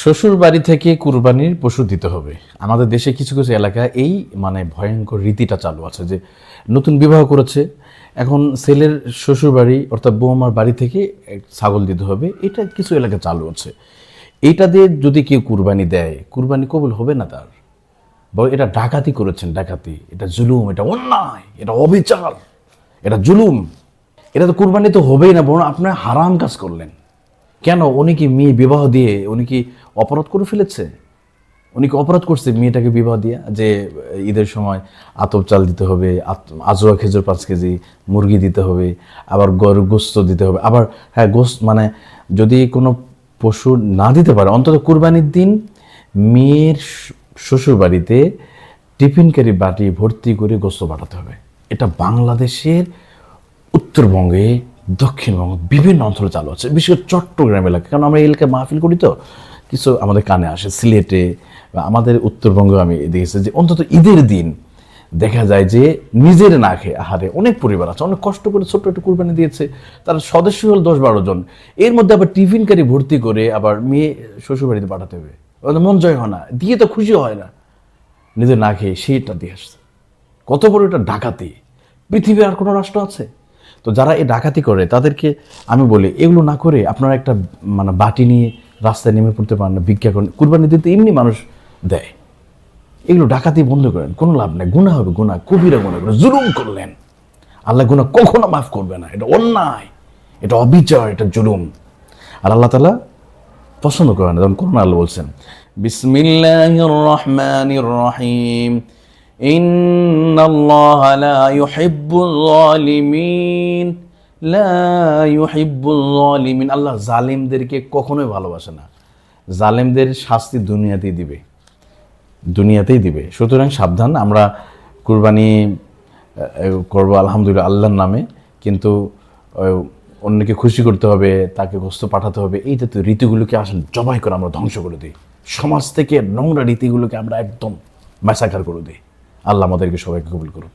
শ্বশুর বাড়ি থেকে কুরবানির পশু দিতে হবে। আমাদের দেশে কিছু কিছু এলাকা এই মানে ভয়ঙ্কর রীতিটা চালু আছে যে নতুন বিবাহ করেছে, এখন ছেলের শ্বশুর বাড়ি অর্থাৎ বৌমার বাড়ি থেকে ছাগল দিতে হবে, এটা কিছু এলাকা চালু আছে। এইটা দিয়ে যদি কেউ কুরবানি দেয়, কুরবানি কবুল হবে না তার? বা এটা ডাকাতি করেছেন, ডাকাতি। এটা জুলুম, এটা অন্যায়, এটা অবিচার, এটা জুলুম। এটা তো কুরবানি তো হবেই না, বরং আপনার হারাম কাজ করলেন। কেন? উনি কি মেয়ে বিবাহ দিয়ে, উনি কি অপরাধ করে ফেলেছে? উনি কি অপরাধ করছে মেয়েটাকে বিবাহ দিয়ে? যে ঈদের সময় আতপ চাল দিতে হবে আজোয়া খেজুর পাঁচ কেজি, মুরগি দিতে হবে, আবার গরু গোস্ত দিতে হবে। আবার হ্যাঁ গোস্ত মানে যদি কোনো পশু না দিতে পারে, অন্তত কুরবানির দিন মেয়ের শ্বশুর বাড়িতে টিফিনকারী বাটি ভর্তি করে গোস্ত পাঠাতে হবে। এটা বাংলাদেশের উত্তরবঙ্গে, দক্ষিণবঙ্গ বিভিন্ন অঞ্চলে চালু আছে, বিশেষ করে চট্টগ্রাম এলাকা কারণ আমরা এলাকায় মাহফিল করি তো। কিছু আমাদের কানে আসে, সিলেটে, বা আমাদের উত্তরবঙ্গে আমি দেখেছি যে অন্তত ঈদের দিন দেখা যায় যে নিজের না খেয়ে, আহারে অনেক পরিবার আছে, অনেক কষ্ট করে ছোট্ট একটু কুরবানি দিয়েছে, তার সদস্য হল দশ বারো জন। এর মধ্যে আবার টিফিনকারী ভর্তি করে আবার মেয়ে শ্বশুরবাড়িতে পাঠাতে হবে। মন জয় হয় না, দিয়ে তো খুশি হয় না। নিজের না খেয়ে সেইটা দিয়ে আসছে। কত বড় এটা ডাকাতি। পৃথিবীর আর কোনো রাষ্ট্র আছে? তো যারা এই ডাকাতি করে, তাদেরকে আমি বলি, এগুলো না করে আপনারা একটা মানে বাটি নিয়ে রাস্তায় নেমে পড়তে পারেন না, ভিক্ষা করেন। কুরবানি দিতে এমনি মানুষ দেয়। এগুলো ডাকাতি বন্ধ করেন, কোনো লাভ নেই। গুণা হবে গুণা কবিরা গুণা করে জুলুম করলেন। আল্লাহ গুণা কখনো মাফ করবে না। এটা অন্যায়, এটা অবিচার, এটা জুলুম। আর আল্লাহ তালা পছন্দ করেন যেমন তখন কোন আল্লাহ বলছেন বিসমিল্লাহ রহমান রহিম। ইন্নাল্লাহ লা ইউহিব্বুল জালিমিন আল্লাহ জালিমদেরকে কখনোই ভালোবাসে না। জালেমদের শাস্তি দুনিয়াতেই দিবে। দুনিয়াতেই দিবে। সুতরাং সাবধান, আমরা কুরবানি করব আলহামদুলিল্লাহ আল্লাহর নামে, কিন্তু অন্যকে খুশি করতে হবে, তাকে গোস্ত পাঠাতে হবে, এই তো রীতিগুলোকে আসলে জবাই করে আমরা ধ্বংস করে দিই। সমাজ থেকে নোংরা রীতিগুলোকে আমরা একদম ম্যাসাকার করে দিই। আল্লাহ আমাদেরকে সবাইকে কবুল করুন